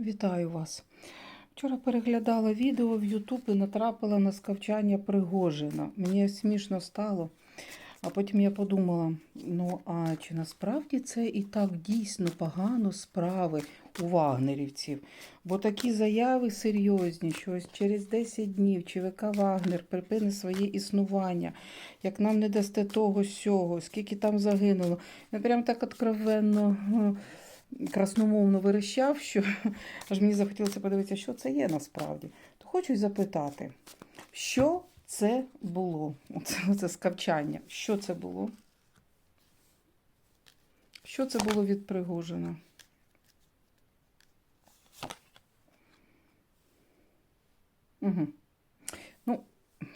Вітаю вас. Вчора переглядала відео в Ютуб і натрапила на скавчання Пригожина. Мені смішно стало. А потім я подумала: ну а чи насправді це і так дійсно погано справи у вагнерівців? Бо такі заяви серйозні, що ось через 10 днів ЧВК Вагнер припини своє існування, як нам не дасте того сього, скільки там загинуло. Я прям так откровенно. Красномовно верещав, що аж мені захотілося подивитися, що це є насправді. То хочу запитати, що це було? Оце, оце скавчання. Що це було? Що це було від Пригожина? Угу. Ну,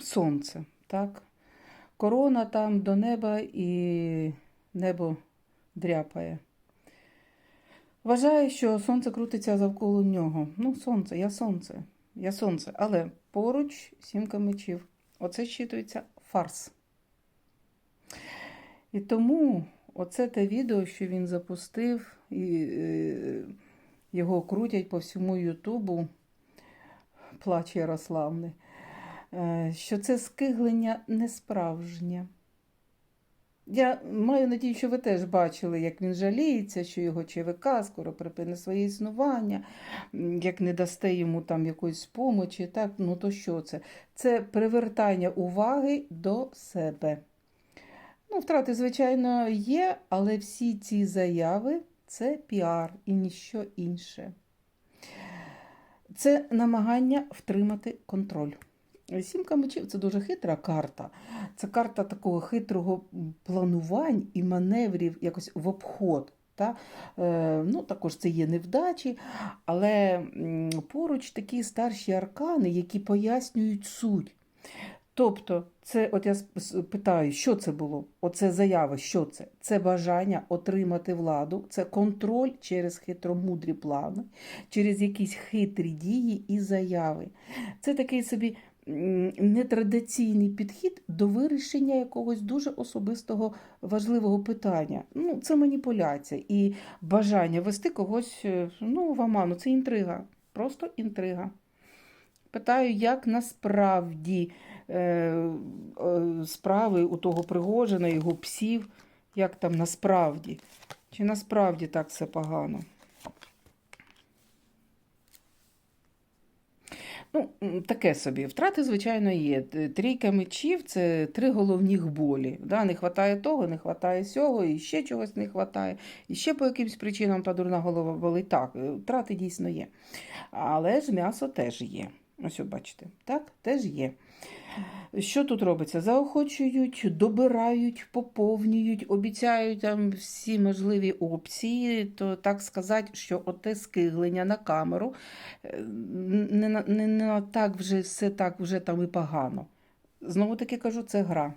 сонце, так? Корона там до неба і небо дряпає. Вважає, що сонце крутиться навколо нього. Ну, сонце, я сонце, я сонце. Але поруч сімка мечів. Оце щитується фарс. І тому оце те відео, що він запустив, і е, його крутять по всьому Ютубу, плач Ярославни, е, що це скиглення не справжнє. Я маю надію, що ви теж бачили, як він жаліється, що його ЧВК скоро припине своє існування, як не дасте йому там якоїсь помочі. Так, ну то що це? Це привертання уваги до себе. Ну, втрати, звичайно, є, але всі ці заяви це піар і ніщо інше. Це намагання втримати контроль. Сімка мечів це дуже хитра карта. Це карта такого хитрого планувань і маневрів якось в обход. Та? Е, ну, Також це є невдачі, але поруч такі старші аркани, які пояснюють суть. Тобто, це, от я питаю, що це було? Оце заява, що це? Це бажання отримати владу, це контроль через хитромудрі плани, через якісь хитрі дії і заяви. Це такий собі нетрадиційний підхід до вирішення якогось дуже особистого важливого питання. Ну, це маніпуляція і бажання вести когось е, ну, в оману. Це інтрига, просто інтрига. Питаю, як насправді е, е, справи у того Пригожина, його псів, як там насправді? Чи насправді так все погано? Ну, таке собі. Втрати, звичайно, є. Трійка мечів це три головні болі. Да? Не вистачає того, не вистачає сього, і ще чогось не вистачає, і ще по якимсь причинам та дурна голова болить. Так, втрати дійсно є. Але ж м'ясо теж є. Ось, бачите, так, теж є. Що тут робиться? Заохочують, добирають, поповнюють, обіцяють там всі можливі опції, то так сказати, що оте скиглення на камеру е, не, не, не так вже все так вже там і погано. Знову таки кажу, це гра.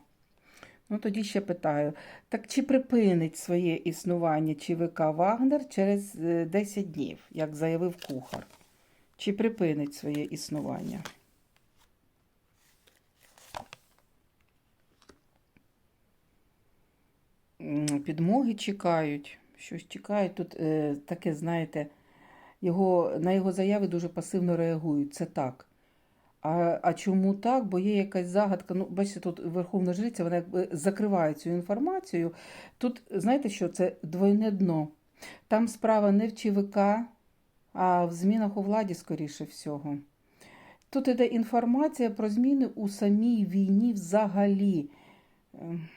Ну тоді ще питаю: так чи припинить своє існування ЧВК Вагнер через е, 10 днів, як заявив кухар? Чи припинить своє існування? Підмоги чекають, щось чекають. Тут е, таке, знаєте, його, на його заяви дуже пасивно реагують. Це так. А, а чому так? Бо є якась загадка. Ну, бачите, тут Верховна Жриця, вона якби закриває цю інформацію. Тут, знаєте що, це двойне дно. Там справа не в ЧВК, а в змінах у владі, скоріше всього. Тут іде інформація про зміни у самій війні взагалі. Ем,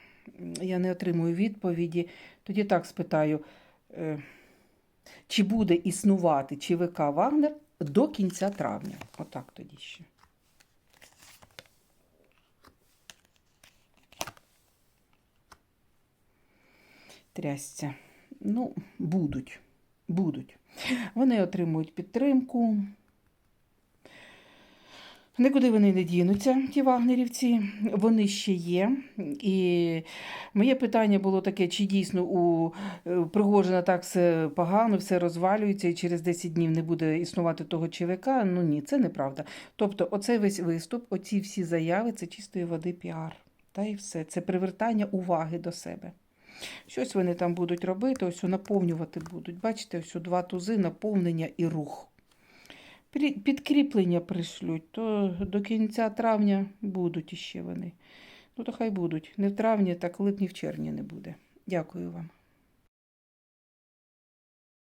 Я не отримую відповіді. Тоді так спитаю, е, чи буде існувати ЧВК Вагнер до кінця травня? Отак тоді ще. Трясця. Ну, будуть. Будуть. Вони отримують підтримку. Нікуди вони не дінуться, ті вагнерівці, вони ще є. І моє питання було таке: чи дійсно у е, Пригожина так все погано, все розвалюється, і через 10 днів не буде існувати того ЧВК? Ну ні, це неправда. Тобто, оцей весь виступ, оці всі заяви це чистої води піар. Та і все. Це привертання уваги до себе. Щось вони там будуть робити, ось наповнювати будуть. Бачите, ось два тузи, наповнення і рух. Підкріплення пришлють, то до кінця травня будуть іще вони. Ну, то хай будуть. Не в травні, так в липні, в червні не буде. Дякую вам.